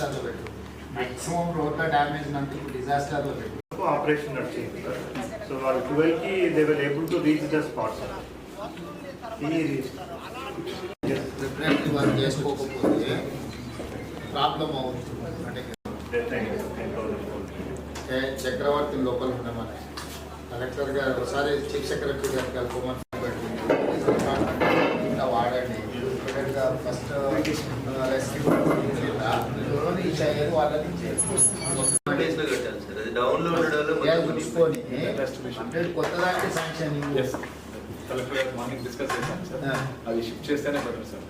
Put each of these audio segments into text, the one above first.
డిజాస్టర్లో పెట్టు మ్యాక్సిమం రోడ్ల డ్యామేజ్ నందుకు డిజాస్టర్లో పెట్టు ఆపరేషన్ నడిచింది సార్ సో వాళ్ళు ట్వెల్వ్కి they were able to reach the spot sir ఈ ప్రిపరేటరీ వర్క్ చేసుకోకపోతే ప్రాబ్లం అవుతుంది అంటే డెత్ అయింది టెన్ థౌసండ్ ఏ చక్రవర్తి లోపల ఉండమని కలెక్టర్ గారు ఒకసారి చీఫ్ సెక్రటరీ గారు కలుపుకోమని ఫస్ట్ రెస్క్యూ రీచ్ వాళ్ళని చూసుకొని హండ్రెడ్ కొత్త దానికి శాంక్షన్ మార్నింగ్ డిస్కస్ చేశాం సార్. అది షిఫ్ట్ చేస్తేనే బెటర్ సార్.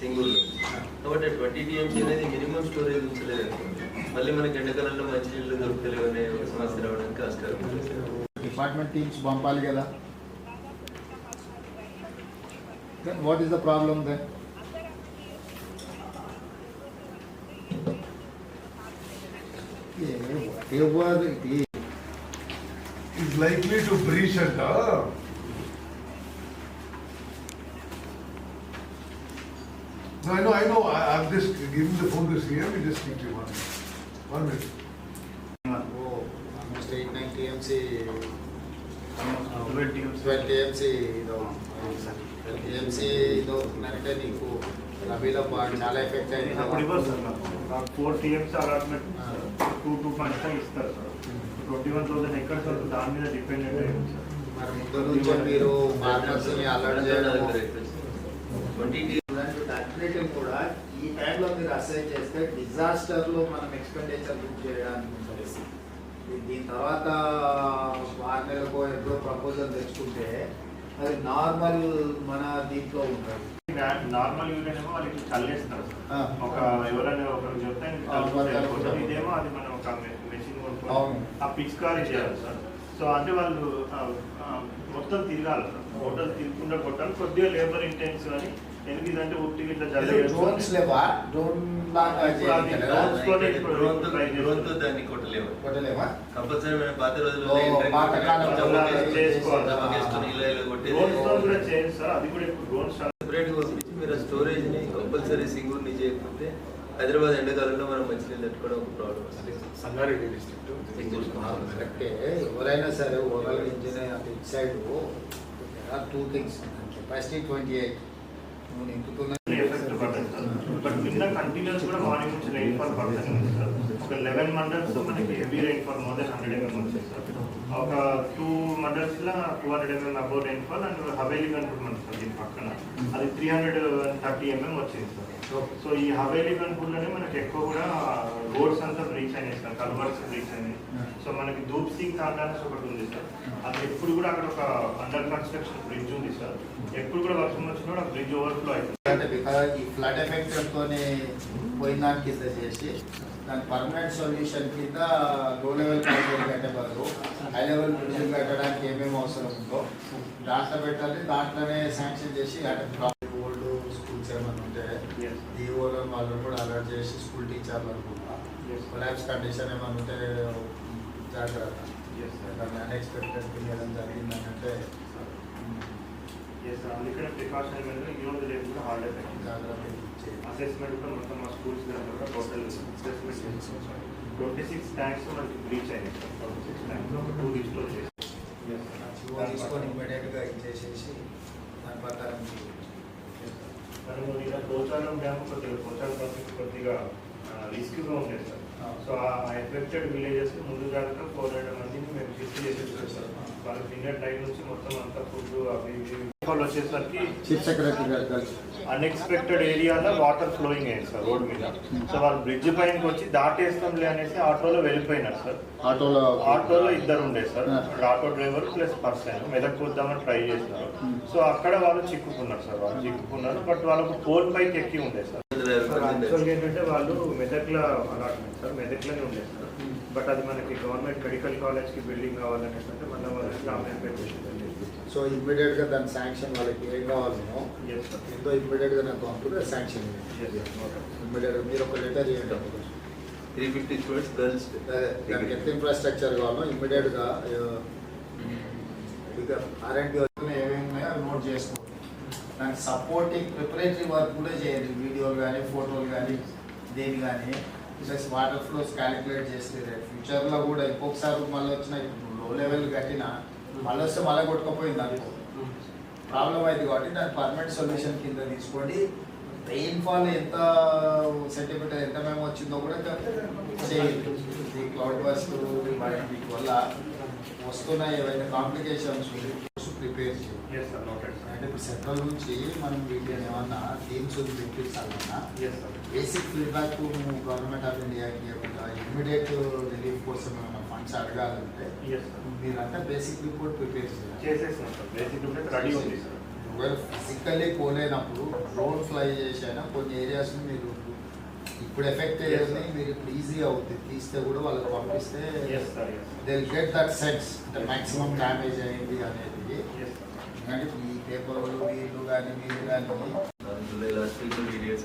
సింగిల్ కాబట్టి ట్వంటీ టీఎంసీ అనేది మినిమం స్టోరేజ్ ఉంచలేదు. మళ్ళీ మనకి ఎండాకాలంలో మంచినీళ్ళు దొరకలేవు అనే సమస్య రావడానికి ఆస్కారం డిపార్ట్మెంట్ టీమ్స్ పంపాలి కదా. Then what is the problem then? Yeah, whatever it is. Is likely to breach at the No, I know, I know. I, have this given the phone this here. We just need to one. One minute. वो almost MC, 12 MC, 12 MC, no. Twelve TMC ఇదో అవుతుందంటే నీకు రబీలో బాగా చాలా effect అయింది అప్పుడు ఇవ్వరు sir four TMC allotment two two point five ఇస్తారు సార్ ట్వంటీ వన్ థౌసండ్ ఎక్కడ సార్ దాని మీద డిపెండెంట్ అయ్యింది సార్ మరి ముందు నుంచే మీరు ఫార్మర్స్ని అలర్ట్ చేయడం ట్వంటీ అన్నిటిని కూడా ఈ టైంలో మీరు అసైన్ చేస్తే డిజాస్టర్లో మనం ఎక్స్పెండిచర్ బుక్ చేయడానికి ఉంటుంది ఇది దీని తర్వాత ఆరు నెలలకు ఎప్పుడో ప్రపోజల్ తెచ్చుకుంటే అది నార్మల్ మన దీంట్లో ఉంటుంది నార్మల్ యూరియన్ ఏమో వాళ్ళకి చల్లేస్తారు. ఒక ఎవరైనా ఒకరు చెప్తే. ఇదేమో అది మనం ఒక మెషిన్ అవును. కొనుక్కొని ఆ పిచ్కారీ చేయాలి సార్. సో అంటే వాళ్ళు మొత్తం తిరగాలి సార్. హోటల్ తిరగకుండా కొట్టాలి. కొద్దిగా లేబర్ ఇంటెన్సివ్ అని ఎందుకు ఇదంటే ఉట్టికి ఇట్లా డ్రోన్స్ లేవా? డ్రోన్. దాన్ని కొట్టలేము. కొట్టలేమా? కంపల్సరీ పాత రోజుల్లో ఓ, ఏంటంటే పాత కాలం చమ్మకేసుకొని- చేసుకోవాలి. మీరు స్టోరేజ్ని కంపల్సరీ సింగూర్ని చేయకపోతే హైదరాబాద్ ఎండాకాలంలో మనం మంచినీళ్ళు పెట్టుకోవడం ఒక ప్రాబ్లం సంగారెడ్డి డిస్ట్రిక్ట్ కరెక్టే ఎవరైనా సరే ఓవరాల్ ఇంజనీర్ అంటే it side two things capacity twenty eight నువ్వు నింపుతున్నా ఎఫెక్ట్ పడుతుంది సార్. బట్ నిన్న కంటిన్యూస్ కూడా మార్నింగ్ నుంచి రెయిన్ ఫాల్ పడుతుంది సార్. ఒక లెవెన్ మండల్స్ మనకి heavy rainfall more than hundred MM వచ్చింది సార్ ఒక two మండల్స్లో two hundred MM above rainfall and Haveli అనుకుంటున్నాను సార్ దీని పక్కన. అది త్రీ హండ్రెడ్ థర్టీ ఎంఎం వచ్చింది సార్ సో ఈ హవేలీ కనుకుంటూనే మనకి ఎక్కువ కూడా రోడ్స్ అంతా బ్రీచ్ అయినాయి సార్ కల్వర్స్ బ్రీచ్ అయినాయి. సో మనకి ధూప్ సింగ్ తాండాన్స్ ఒకటి ఉంది సార్. అది ఎప్పుడు కూడా అక్కడ ఒక అండర్ కన్స్ట్రక్షన్ బ్రిడ్జ్ ఉంది సార్. ఎప్పుడు కూడా వర్షం వచ్చినా కూడా బ్రిడ్జ్ ఓవర్ఫ్లో అవుతుంది అంటే బికాజ్ ఈ ఫ్లడ్ ఎఫెక్ట్తోనే పోయిన దాని కింద చేసి దాని పర్మనెంట్ సొల్యూషన్ కింద లో లెవెల్ కట్టే బదులు హై లెవెల్ బ్రిడ్జ్ కట్టడానికి ఏమేమి అవసరం ఉందో దాంట్లో పెట్టాలి దాంట్లోనే శాంక్షన్ చేసి అంటే ఏమైనా ఉంటే Yes. డిఓలో వాళ్ళని కూడా అలర్ట్ చేసి స్కూల్ టీచర్లను కూడా Yes. కొలాబ్స్ కండిషన్ ఏమైనా ఉంటే జాగ్రత్త. Yes, sir. దాన్ని అన్ఎక్స్పెక్టెడ్ ఏదైనా జరిగిందంటే ఎస్ అందుకనే ప్రికాషన్ మీద ఈ రోజు రేపు కూడా హాలిడే పెట్టింది జాగ్రత్త చేయాలి. అసెస్మెంట్ కూడా మొత్తం మా స్కూల్స్ దగ్గర కూడా total assessment twenty six tanks మనకి బ్రీచ్ అయినాయి ట్వంటీ సిక్స్ ట్యాంక్స్ ఒక టూ రిస్టోర్ చేసి జీవో తీసుకొని ఇమ్మీడియట్గా ఇచ్చేసేసి దాని ప్రకారం చేయాలి. మనం ఇలా పోచారం డ్యామ్ కొద్దిగా పోచారం ప్రాజెక్ట్ కొద్దిగా రిస్క్గా ఉండేది సార్. సో ఆ ఎఫెక్టెడ్ విలేజెస్ ముందు జాగ్రత్త ఫోర్ హండ్రెడ్ మందిని మేము షిఫ్ట్ చేసేసాం సార్. వాళ్ళకి డిన్నర్ టైం నుంచి మొత్తం అంతా ఫుడ్ అవి వాళ్ళు వచ్చేసరికి చీఫ్ సెక్రటరీ గారు కలిసి. అన్ఎక్స్పెక్టెడ్ ఏరియాలో వాటర్ ఫ్లోయింగ్ అయ్యింది సార్ రోడ్ మీద. సో వాళ్ళు బ్రిడ్జ్ పైనకి వచ్చి దాటేస్తాంలే అనేసి ఆటోలో వెళ్ళిపోయినారు సార్. ఆటోలో ఆటోలో ఇద్దరు ఉండే sir. Auto driver plus person. Medak వద్దామని ట్రై చేసినారు సో అక్కడ వాళ్ళు చిక్కుకున్నారు సార్. వాళ్ళు చిక్కుకున్నారు బట్ వాళ్ళకు పోల్ పైకి ఎక్కి ఉండే సార్. యాక్చువల్గా ఏంటంటే వాళ్ళు మెదక్లో అలాట్మెంట్ సార్ మెదక్లోనే ఉండే సార్. బట్ అది మనకి గవర్నమెంట్ మెడికల్ కాలేజ్కి బిల్డింగ్ కావాలనేసి మన వాళ్ళకి సో ఇమ్మీడియట్గా దాని శాంక్షన్ వాళ్ళకి ఏం కావాలనో ఎంతో ఇమ్మీడియట్గా నాకు పంపుతే శాంక్షన్ ఇమ్మీడియట్గా మీరు ఒక లెటర్ చేయండి. త్రీ ఫిఫ్టీ స్టూడెంట్స్ గర్ల్స్ దానికి ఎంత ఇన్ఫ్రాస్ట్రక్చర్ కావాలో ఇమ్మీడియట్గా ఆర్ అండ్ ఏమేమి నోట్ చేసుకోండి. దానికి సపోర్టింగ్ ప్రిపరేటరీ వర్క్ కూడా చేయండి. వీడియోలు కానీ ఫోటోలు కానీ దేని కానీ ప్లస్ వాటర్ ఫ్లోస్ క్యాలిక్యులేట్ చేస్తే ఫ్యూచర్లో కూడా ఇంకొకసారి మళ్ళీ వచ్చిన ఇప్పుడు లో లెవెల్ కట్టిన మళ్ళీ వస్తే మళ్ళీ కొట్టుకపోయింది అనుకో. ప్రాబ్లం అయింది కాబట్టి దాని పర్మనెంట్ సొల్యూషన్ కింద తీసుకోండి. రెయిన్ ఫాల్ ఎంత సెంటీమీటర్ ఎంత మేము వచ్చిందో కూడా చేయండి. ఈ క్లౌడ్ బస్ట్ వీటి వల్ల వస్తున్నాయి ఏవైనా కాంప్లికేషన్స్ ప్రిపేర్ సార్ అంటే ఇప్పుడు సెంట్రల్ నుంచి మనం వీటిని ఏమన్నా yes sir basic feedback government of ఇండియాకి ఇమీడియట్ రిలీఫ్ కోసం ఏమైనా ఫండ్స్ అడగాలంటే మీరంతా బేసిక్ రిపోర్ట్ ప్రిపేర్ చేయాలి? రెడీ ఒకవేళ ఫిజికల్లీ పోలేనప్పుడు డ్రోన్ ఫ్లై చేసైనా కొన్ని ఏరియాస్ మీరు ఇప్పుడు ఎఫెక్ట్ అయ్యేది. మీరు ఇప్పుడు ఈజీ అవుతుంది తీస్తే కూడా వాళ్ళకి పంపిస్తే దే గెట్ దట్ సెన్స్ అంటే మాక్సిమం డ్యామేజ్ అయింది అనేది. ఎందుకంటే ఈ పేపర్ వీళ్ళు కానీ మీరు కానీ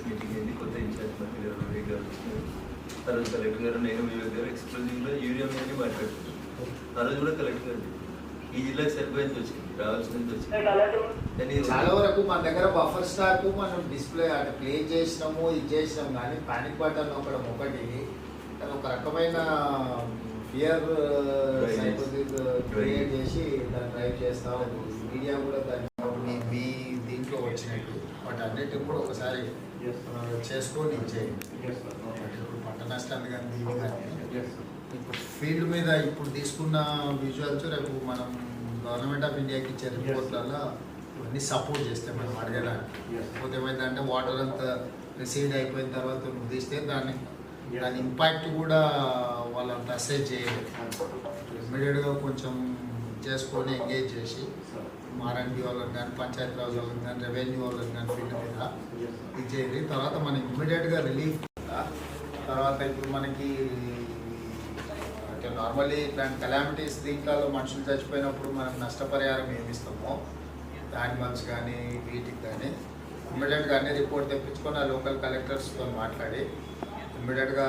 మీటింగ్ అయింది కొత్త ఇన్ఛార్జ్ మంత్రి గారు వివేక్ గారు వచ్చినారు. ఆ రోజు కలెక్టర్ గారు నేను వివేక్ గారు ఎక్స్క్లూజివ్గా యూరియా మీద మాట్లాడుతున్నాం ఆ రోజు కూడా కలెక్టర్ గారు ఈ జిల్లాకి సరిపోయేంత వచ్చింది రావాల్సినంత వచ్చింది. చాలా వరకు మన దగ్గర బఫర్ స్టాక్ మనం డిస్ప్లే అంటే ప్లే చేసినాము ఇది చేసినాం కానీ పానిక్ బటన్ ఒకటి ఒకటి. అది ఒక రకమైన ఫియర్ క్రియేట్ చేసి. దాన్ని డ్రైవ్ చేస్తా. మీడియా కూడా దాన్ని మీ దీంట్లో వచ్చినట్టు. వాటి అన్నిటిని కూడా ఒకసారి చేసుకొని ఇప్పుడు పంట నష్టాన్ని కానీ దీన్ని కానీ. ఇప్పుడు ఫీల్డ్ మీద ఇప్పుడు తీసుకున్న విజువల్స్ రేపు మనం గవర్నమెంట్ ఆఫ్ ఇండియాకి ఇచ్చే రిపోర్ట్లలో అన్ని సపోర్ట్ చేస్తాం మనం అడగడానికి. లేకపోతే ఏమైందంటే వాటర్ అంతా రిసీడ్ అయిపోయిన తర్వాత తీస్తే దాన్ని దాని ఇంపాక్ట్ కూడా వాళ్ళంత అసెస్ చేయలేదు. ఇమ్మీడియట్గా కొంచెం చేసుకొని ఎంగేజ్ చేసి ఆర్ఎండ్బి వాళ్ళని కానీ పంచాయతీ రాజ్ వాళ్ళని కానీ రెవెన్యూ వాళ్ళని కానీ ఫీల్డ్ మీద ఇది చేయండి తర్వాత మనకి ఇమ్మీడియట్గా రిలీఫ్ తర్వాత ఇప్పుడు మనకి అంటే నార్మల్లీ ఇట్లాంటి కలామిటీస్ దీంట్లో మనుషులు చచ్చిపోయినప్పుడు మనం నష్టపరిహారం ఏమి ఇస్తామో యానిమల్స్ కానీ వీటికి కానీ ఇమ్మీడియట్గా అన్ని రిపోర్ట్ తెప్పించుకొని ఆ లోకల్ కలెక్టర్స్తో మాట్లాడి ఇమ్మీడియట్గా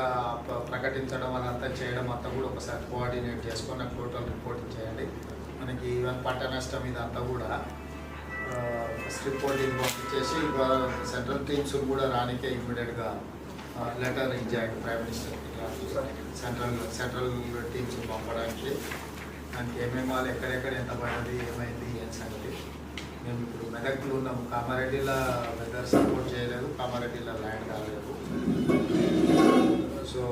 ప్రకటించడం అదంతా చేయడం అంతా కూడా ఒకసారి కోఆర్డినేట్ చేసుకొని నాకు టోటల్ రిపోర్ట్ చేయండి. మనకి ఈవెన్ పంట నష్టం ఇదంతా కూడా రిపోర్టింగ్ పంపించేసి సెంట్రల్ టీమ్స్ కూడా రానికే ఇమ్మీడియట్గా లెటర్ ఇచ్చాడు prime minister central central teams పంపడానికి దానికి ఏమేమి వాళ్ళు ఎక్కడెక్కడ ఎంత పడింది ఏమైంది ఏం సంగతి. మేము ఇప్పుడు మెదక్లో ఉన్నాము. కామారెడ్డిలో వెదర్ సపోర్ట్ చేయలేదు. కామారెడ్డిలో ల్యాండ్ కాలేదు. సో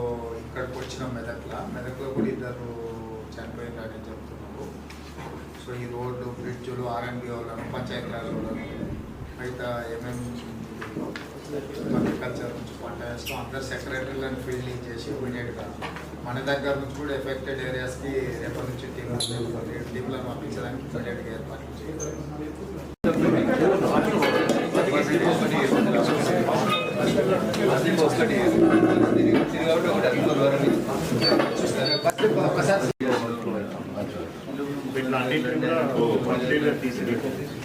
ఇక్కడికి వచ్చిన మెదక్లో. మెదక్లో కూడా ఇద్దరు చనిపోయినారని చెప్తున్నారు సో ఈ రోడ్డు బ్రిడ్జులు ఆర్ఎండ్బి వాళ్ళను పంచాయతీరాజ్ వాళ్ళను మిగతా ఏమేమి అగ్రికల్చర్ నుంచి పంట వేస్తాం అందరు సెక్రటరీలను ఫీల్డింగ్ చేసి ఇమీడియట్గా మన దగ్గర నుంచి కూడా ఎఫెక్టెడ్ ఏరియాస్కి రేపటి నుంచి టీంలు టీంలను పంపించడానికి ఇమీడియట్గా ఏర్పాట్లు ఒకసారి వీటిని